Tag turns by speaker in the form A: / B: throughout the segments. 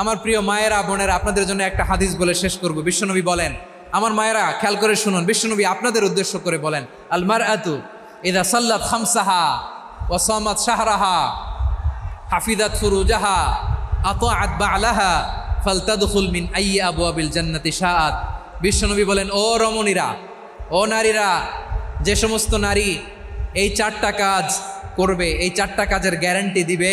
A: আমার প্রিয় মায়েরা, বোনেরা, আপনাদের জন্য একটা হাদিস বলে শেষ করব। বিশ্বনবী বলেন, আমার মায়েরা, খেয়াল করে শুনুন, বিশ্বনবী আপনাদের উদ্দেশ্য করে বলেন আলমার আতু ইদা সাল্লাত খামসাহা ওসামাত শাহরাহা হাফিদাত ফুরুজাহা আতাআত বালাহা ফালতাদখুল মিন আই আবিল জান্নাতি শাহাদ বিশ্বনবী বলেন, ও রমণীরা, ও নারীরা, যে সমস্ত নারী এই চারটা কাজ করবে, এই চারটা কাজের গ্যারান্টি দিবে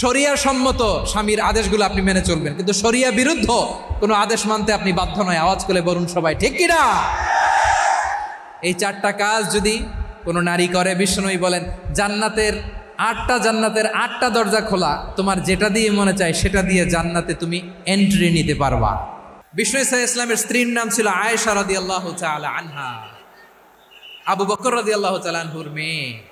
A: শরিয়া সম্মত স্বামীর আদেশগুলো আপনি মেনে চলবেন। কিন্তু শরিয়া বিরুদ্ধ কোনো আদেশ মানতে আপনি বাধ্য নয়। আওয়াজ করে বলুন সবাই, ঠিক কিনা? এই চারটা কাজ যদি কোনো নারী করে, বিষ্ণুই বলেন, জান্নাতের আটটা জান্নাতের আটটা দরজা খোলা, তোমার যেটা দিয়ে মনে চায় সেটা দিয়ে জান্নাতে তুমি এন্ট্রি নিতে পারবা। বিষ্ণু ইসা ইসলামের স্ত্রীর নাম ছিল আয়েশা রদি আল্লাহ আনহা। আবু বকর রদি আল্লাহ আনহুর মেয়ে।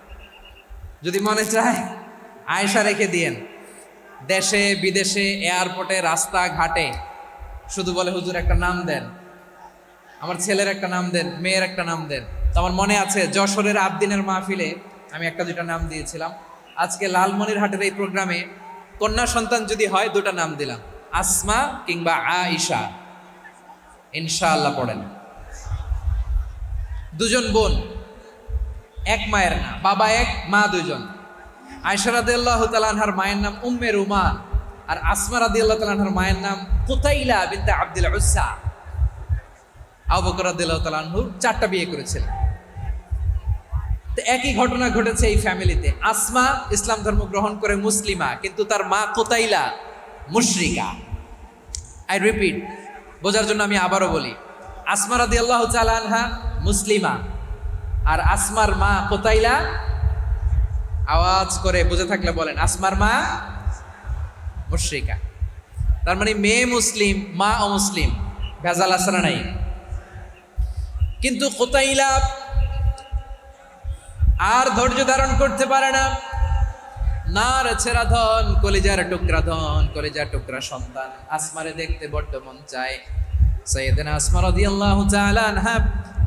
A: যদি মনে চায়, আয়েশা রেখে দিয়েন। দেশে, বিদেশে, এয়ারপোর্টে রাস্তা ঘাটে শুধু বলে, হুজুর, একটা নাম দেন। আমার ছেলের একটা নাম দেন, মেয়ের একটা নাম দেন। তো আমার মনে আছে, যশোরের আবদিনের মাহফিলে আমি একটা দুটা নাম দিয়েছিলাম। আজকে লালমনির হাটের এই প্রোগ্রামে কন্যা সন্তান যদি হয়, দুটা নাম দিলাম। আসমা কিংবা আইসা ইনশাআল্লাহ পড়েন। দুজন বোন। এক মায়ের না, বাবা এক, মা দুজন আয়সা রাদি আল্লাহ তালানহার মায়ের নাম উম্মে রুমান, আর আসমা রাদি আল্লাহ তালানহার মায়ের নাম কুতাইলা বিনতে আব্দুল উসা আবু বকর রাদিয়াল্লাহু তাআলা চারটা বিয়ে করেছিলেন তো একই ঘটনা ঘটেছে এই ফ্যামিলিতে। আসমা ইসলাম ধর্ম গ্রহণ করে মুসলিমা, কিন্তু তার মা কোতাইলা মুশরিকা। আই রিপিট বোঝার জন্য আমি আবারও বলি, আসমা রাদিয়াল্লাহু তাআলা আনহা মুসলিমা। আর আসমার মা কোতাইলা আওয়াজ করে বুঝে থাকলে বলেন, আসমার মা মুশরিকা। তার মানে মেয়ে মুসলিম, মা অমুসলিম, ভেজাল আসরা নাই? কিন্তু কোতাইলা আর ধৈর্য ধারণ করতে পারে না। নার ছেড়া ধন, কলিজার টুকরা ধন, কলিজার টুকরা সন্তান। আসমারে দেখতে বড্ড মন চায়। সৈয়দিনা আসমা রাদিয়াল্লাহু তাআলা আনহা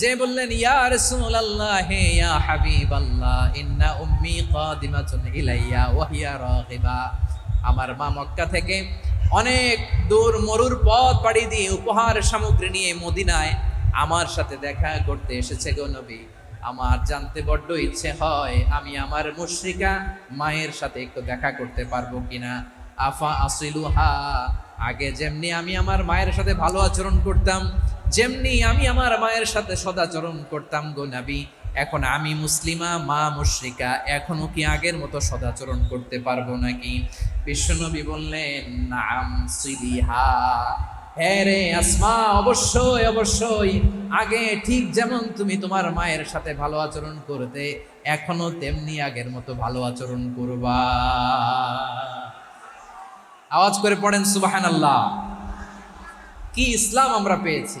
A: যে বললেন, ইয়া রাসূলুল্লাহ হে ইয়া হাবিবাল্লাহ, ইন্না উম্মি কাদিমাতুন ইলাইয়া, ওয়া হিয়া রাগিবা। আমার মা মক্কা থেকে অনেক দূর মরুর পথ পাড়ি দিয়ে উপহার সামগ্রী নিয়ে মদিনায় আমার সাথে দেখা করতে এসেছে গো নবী। আমার জানতে বড্ড ইচ্ছে হয় আমি আমার মুশরিকা মায়ের সাথে একটু দেখা করতে পারব কিনা। আফা আসিলুহা, আগে যেমনি আমি আমার মায়ের সাথে ভালো আচরণ করতাম যেমনি আমি আমার মায়ের সাথে সদাচরণ করতাম গো নাবি, এখন আমি মুসলিমা, মা মুশরিকা, এখনও কি আগের মতো সদাচরণ করতে পারব নাকি? বিশ্বনবী বললেন, নাম সিলিহা। হ্যাঁ রে আসমা, অবশ্যই অবশ্যই। আগে ঠিক যেমন তুমি তোমার মায়ের সাথে ভালো আচরণ করতে, এখনও তেমনি আগের মতো ভালো আচরণ করবা। আওয়াজ করে পড়েন সুবাহান আল্লাহ কি ইসলাম আমরা পেয়েছি।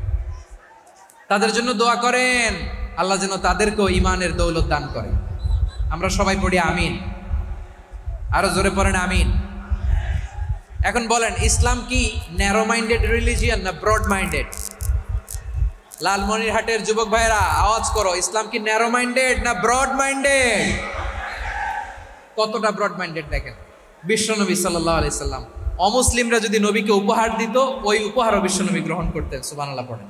A: তাদের জন্য দোয়া করেন। আল্লাহ যেন তাদেরকেও ইমানের দৌলত দান করে। আমরা সবাই পড়ি আমিন। আরও জোরে পড়েন আমিন। এখন বলেন, ইসলাম কি ন্যারো মাইন্ডেড রিলিজিয়ান না ব্রড মাইন্ডেড লালমনিরহাটের যুবক ভাইরা আওয়াজ করো, ইসলাম কি ন্যারো মাইন্ডেড না ব্রড মাইন্ডেড কতটা ব্রড মাইন্ডেড দেখেন? বিশ্বনবী সাল্লাহ আলি সাল্লাম। অমুসলিমরা যদি নবীকে উপহার দিত, ওই উপহারও বিশ্বনবী গ্রহণ করতেন সুবানাল্লাহ পড়েন।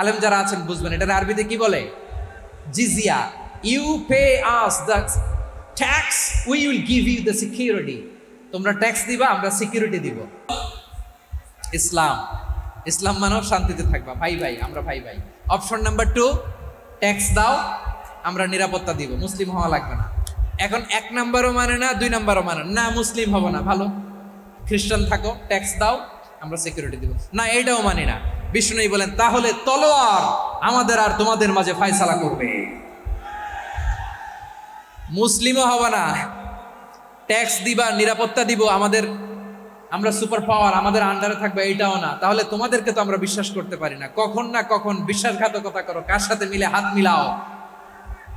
A: আলেম যারা আছেন বুঝবেন, এটার আরবিতে কি বলে? জিজিয়া। You pay us the tax we will give you the security তোমরা ট্যাক্স দিবা, আমরা সিকিউরিটি দিব। ইসলাম। ইসলাম মানব শান্তিতে থাকবা। ভাই ভাই, আমরা ভাই ভাই। অপশন নাম্বার টু ট্যাক্স দাও, আমরা নিরাপত্তা দিব। মুসলিম হওয়া লাগবে না। এখন এক নাম্বারও মানে না, দুই নাম্বারও মানে না। মুসলিম হব না। ভালো। খ্রিস্টান থাকো ট্যাক্স দাও। আমরা সিকিউরিটি দিব। না এইটাও মানি না। বিষ্ণু বলেন, তাহলে তলোয়ার আমাদের আর তোমাদের মাঝে ফায়সালা করবে। মুসলিমও হবে না। ট্যাক্স দিবা, নিরাপত্তা দিব, আমাদের, আমরা সুপার পাওয়ার, আমাদের আন্ডারে থাকবে, এইটাও না। তাহলে তোমাদেরকে তো আমরা বিশ্বাস করতে পারি না। কখন না কখন বিশ্বাসঘাতকতা করো, কার সাথে মিলে হাত মিলাও।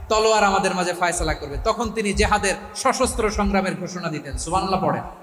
A: তলোয়ার আমাদের মাঝে ফায়সালা করবে। তখন তিনি জেহাদের সশস্ত্র সংগ্রামের ঘোষণা দিতেন। সুবানলা পড়েন।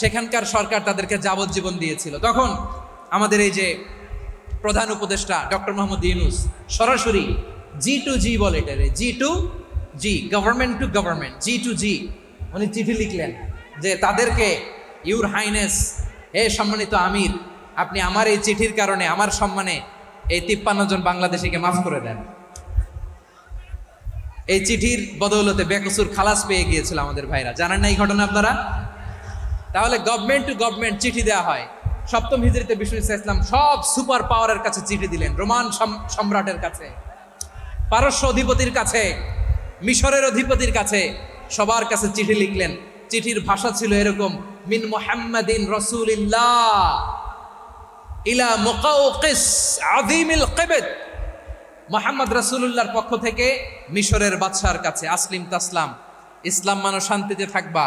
A: সেখানকার সরকার তাদেরকে যাবজ্জীবন দিয়েছিল। তখন আমাদের এই যে প্রধান উপদেষ্টা ডক্টর মোহাম্মদ ইউনুস সরাসরি জি টু জি বলে এটারে G to G government to government G to G উনি চিঠি লিখলেন যে তাদেরকে ইউর হাইনেস হে সম্মানিত আমির, আপনি আমার এই চিঠির কারণে আমার সম্মানে এই তিপ্পান্ন জন বাংলাদেশিকে মাফ করে দেন। এই চিঠির বদৌলতে বেকসুর খালাস পেয়ে গিয়েছিল আমাদের ভাইরা। জানেন না এই ঘটনা আপনারা? তাহলে গভর্নমেন্ট টু গভর্নমেন্ট চিঠি দেওয়া হয়। সপ্তম হিজড়িতে বিষ্ণু ইসলাম সব সুপার পাওয়ারের কাছে চিঠি দিলেন, রোমান সম্রাটের কাছে, পারস্য অধিপতির কাছে, মিশরের অধিপতির কাছে, সবার কাছে চিঠি লিখলেন। চিঠির ভাষা ছিল এরকম, মিন মোহাম্মদিন রসুলিল্লাহ ইলা মুকাউকিস আযীমিল কিবত। মোহাম্মদ রাসূলুল্লাহর পক্ষ থেকে মিশরের বাদশার কাছে, আসলিম তাসলাম, ইসলাম মানো শান্তিতে থাকবা।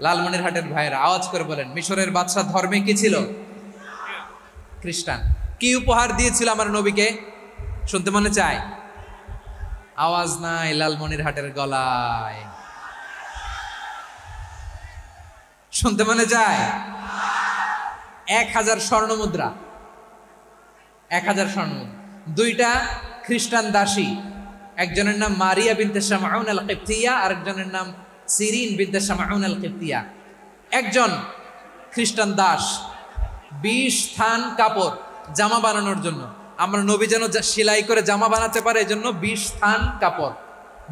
A: লালমনিরহাটের ভাইয়েরা, আওয়াজ করে বলেন, মিশরের বাদশাহ ধর্মে কি ছিল? খ্রিস্টান। কি উপহার দিয়েছিল আমার নবীকে? শুনতে মনে চায়? আওয়াজ নাই লালমনিরহাটের গলায়। শুনতে মনে চায়? এক হাজার স্বর্ণ মুদ্রা। এক হাজার স্বর্ণ দুইটা খ্রিস্টান দাসী। একজনের নাম মারিয়া বিনতে শামাউন আল কিপ্তিয়া আরেকজনের নাম সিরিন বিনতে শামাউন আল কিপ্তিয়া একজন খ্রিস্টান দাস, বিশ থান কাপড় জামা বানানোর জন্য। আমরা নবী যেন সেলাই করে জামা বানাতে পারে এই জন্য বিশ থান কাপড়,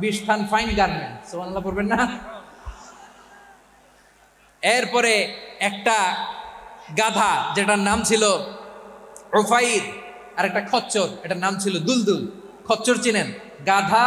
A: বিশ থান ফাইন গার্মেন্ট সোমান্লা পড়বেন না? এরপরে একটা গাধা, যেটার নাম ছিল ওফাইর আর একটা খচ্চর, এটার নাম ছিল দুলদুল। খচ্চর চিনেন? গাধা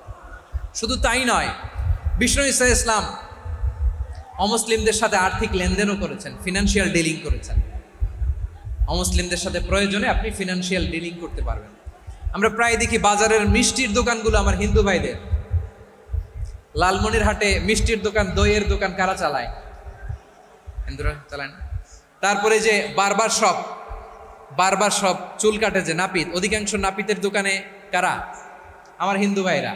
A: শুধু তাই নয়, বিষ্ণু ইসা ইসলাম অমুসলিমদের সাথে আর্থিক লেনদেনও করেছেন ফিনান্সিয়াল ডিলিং করেছেন। অমুসলিমদের সাথে প্রয়োজনে আপনি ফিনান্সিয়াল ডিলিং করতে পারবেন। আমরা প্রায় দেখি বাজারের মিষ্টির দোকানগুলো আমার হিন্দু ভাইদের। লালমনির হাটে মিষ্টির দোকান, দইয়ের দোকান কারা চালায়? হিন্দুরা চালায় না। তারপরে যে বারবার শপ বারবার সব চুল কাটে যে নাপিত, অধিকাংশ নাপিতের দোকানে কারা? আমার হিন্দু ভাইরা।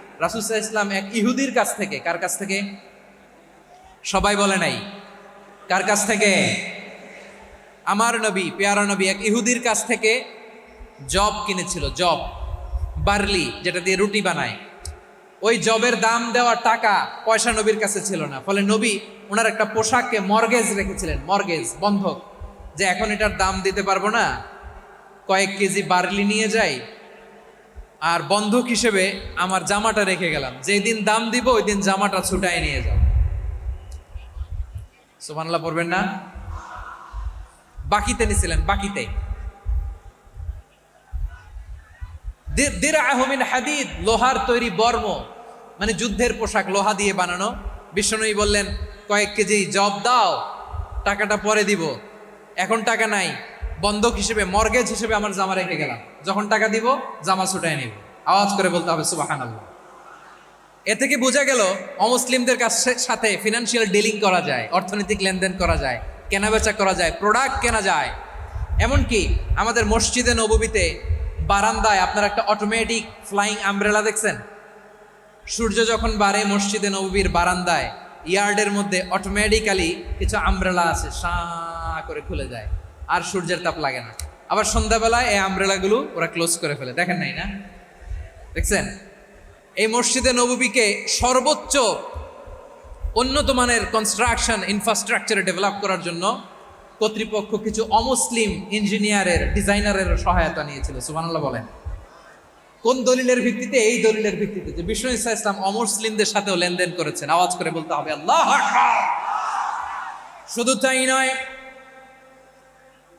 A: সাল্লাল্লাহু ইসলাম এক ইহুদির কাছ থেকে, কার কাছ থেকে? সবাই বলে নাই। কার কাছ থেকে? আমার নবী, পেয়ারা নবী এক ইহুদির কাছ থেকে জব কিনেছিল জব বার্লি যেটা দিয়ে রুটি বানায়। ওই জবের দাম দেওয়ার টাকা পয়সা নবীর কাছে ছিল না। ফলে নবী ওনার একটা পোশাককে মর্গেজ রেখেছিলেন মর্গেজ বন্ধক। যে এখন এটার দাম দিতে পারব না। কয়েক কেজি বার্লি নিয়ে যাই আর বন্ধক হিসেবে আমার জামাটা রেখে গেলাম। যেই দিন দাম দিব, ওই দিন জামাটা ছুটায় নিয়ে যাব সুবহানাল্লাহ পড়বেন না? বাকিতে নিছিলেন, বাকিতে। দি- দিরআহু মিন হাদিদ, লোহার তৈরি বর্ম মানে যুদ্ধের পোশাক লোহা দিয়ে বানানো। বিষ্ণুই বললেন, কয়েক কেজি জব দাও, টাকাটা পরে দিব। এখন টাকা নাই বন্ধক হিসেবে মর্গেজ হিসেবে আমার জামা রেখে গেলাম। যখন টাকা দিব, জামা ছুটাই নিব। আওয়াজ করে বলতে হবে, সুবহানাল্লাহ। এ থেকে বোঝা গেল, অমুসলিমদের কাছে সাথে ফিনান্সিয়াল ডিলিং করা যায়, অর্থনৈতিক লেনদেন করা যায়, কেনাবেচা করা যায় প্রোডাক্ট কেনা যায়। এমনকি আমাদের মসজিদে, নববীতে, বারান্দায় আপনার একটা অটোমেটিক ফ্লাইং আমব্রেলা দেখছেন? সূর্য যখন বাড়ে মসজিদে, নববীর বারান্দায় ইয়ার্ডের মধ্যে অটোমেটিক্যালি কিছু আমব্রেলা আছে সা করে খুলে যায়। আর সূর্যের তাপ লাগে না। আবার সন্ধ্যাবেলায় এই আমব্রেলাগুলো ওরা ক্লোজ করে ফেলে। দেখেন নাই না? দেখছেন? এই মসজিদে নববীকে সর্বোচ্চ উন্নত মানের কনস্ট্রাকশন ইনফ্রাস্ট্রাকচারে ডেভেলপ করার জন্য কর্তৃপক্ষ কিছু অমুসলিম ইঞ্জিনিয়ারের, ডিজাইনারের সহায়তা নিয়েছিল। সুবহানাল্লাহ বলেন। কোন দলিলের ভিত্তিতে? এই দলিলের ভিত্তিতে যে বিষ্ণু ইসা ইসলাম অমুসলিমদের সাথেও লেনদেন করেছেন। আওয়াজ করে বলতে হবে, আল্লাহ শুধু তাই নয়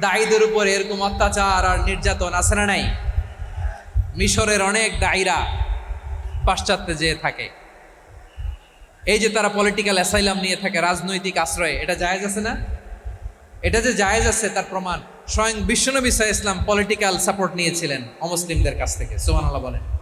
A: দায়ীদের উপর এরকম অত্যাচার আর নির্যাতন আছে না নাই? মিশরের অনেক দায়ীরা পাশ্চাত্যে যেয়ে থাকে। এই যে তারা পলিটিক্যাল অ্যাসাইলাম নিয়ে থাকে, রাজনৈতিক আশ্রয়ে, এটা জায়েজ আছে না? এটা যে জায়েজ আছে, তার প্রমাণ স্বয়ং বিশ্বনবী সাহা ইসলাম পলিটিক্যাল সাপোর্ট নিয়েছিলেন অমুসলিমদের কাছ থেকে, সুবহানাল্লাহ বলেন।